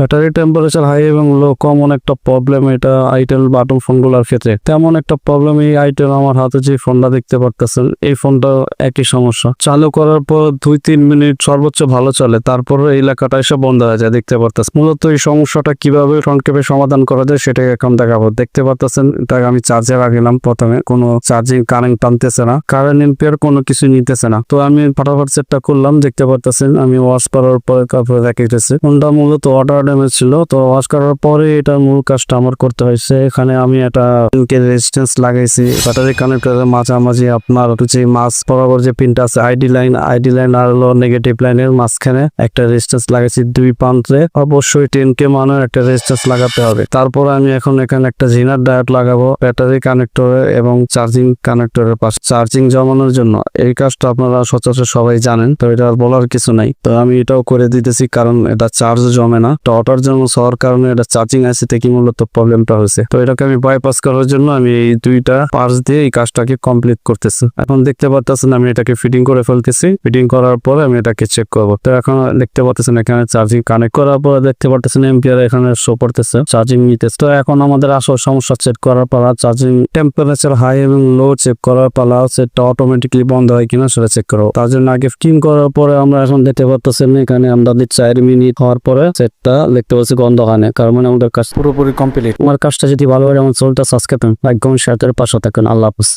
Battery temperature high এবং low common একটা problem এটা আইটেল বাটন ফোনগুলোর ক্ষেত্রে। তেমন একটা প্রবলেম এই আইটেল আমার হাতে যে ফোনটা দেখতে পারতেছেন, এই ফোনটা একই সমস্যা। চালু করার পর দুই তিন মিনিট সর্বোচ্চ ভালো চলে, তারপর এলাকাটা এসে বন্ধ হয়ে যায়, দেখতে পারতেছেন। মূলত এই সমস্যাটা কীভাবে ক্যাপে সমাধান করা যায় সেটাই এখন দেখাবো। দেখতে পারতেছেন এটাকে আমি চার্জে রাখলাম প্রথমে, কোনো চার্জিং কারেন্ট টানতেছে না কারেন্ট এম্পিয়ার কোনো কিছু নিতেছে না। তো আমি ফটাফট সেটটা করলাম, দেখতে পারতেছেন, আমি ওয়াশ করার পরে তারপরে গেছে ফোনটা মূলত ওয়াটার ড্যামেজ ছিল, তো ওয়াশ করার পরে এটা মূল কাজটা আমার করতে হয়েছে। এখানে আমি একটা রেজিস্ট্যান্স লাগাইছি। ব্যাটারি কানেক্টরের মাঝামাঝি আপনার যে মাছ বরাবর যে পিনটা আছে আইডি লাইন আইডি লাইন আর হলো নেগেটিভ লাইনের মাঝখানে একটা রেজিস্ট্যান্স লাগাইছি দুই প্রান্তে। অবশ্যই টেন কে মানের একটা রেজিস্ট্যান্স লাগাতে হবে। তারপর আমি এখন এখানে একটা জিনার ডায়োড লাগাবো ব্যাটারি কানেক্টরে এবং চার্জিং কানেক্টরের পাশে। চার্জিং জমানোর জন্য এই কাজটা আপনারা সচরাচর সবাই জানেন, তো এটা বলার কিছু নাই। তো আমি এটাও করে দিতেছি, কারণ এটা চার্জ জমে না। তো অটার জন্য হওয়ার কারণে এটা চার্জিং আইসি থেকে মূলত প্রবলেমটা হয়েছে? তো এটাকে আমি বাইপাস করার জন্য আমি এই দুইটা পার্স দিয়ে এই কাজটাকে কমপ্লিট করতেছি। এখন দেখতে পাচ্ছেন আমি এটাকে ফিটিং করে ফেলতেছি। ফিটিং করার পরে আমি এটাকে চেক করব। তো এখন দেখতে পাচ্ছেন এখানে চার্জিং কানেক্ট করার পরে দেখতে পাচ্ছেন এম্পিয়ার এখানে শো করতেছে চার্জিং নিতেছে। তো এখন আমাদের আসল সমস্যা চেক করার পালা চার্জিং টেম্পারেচার হাই এবং লো চেক করার পালা সেটা অটোমেটিকলি বন্ধ হয় কিনা সেটা চেক করব। তার জন্য আগে ফিটিং করার পরে আমরা এখন দেখতে পাচ্ছেন এখানে আমাদের চার মিনিট হওয়ার পরে সেটটা দেখতে পাচ্ছি গন্ধ হয় না কারণ মানে আমাদের কাজ পুরোপুরি কমপ্লিট আমার কাজটা যদি ভালো হয় আমার চলতে সাবস্ক্রাইব লাইক কমেন্ট শেয়ার করে পাশে থাকুন। আল্লাহ হাফিজ।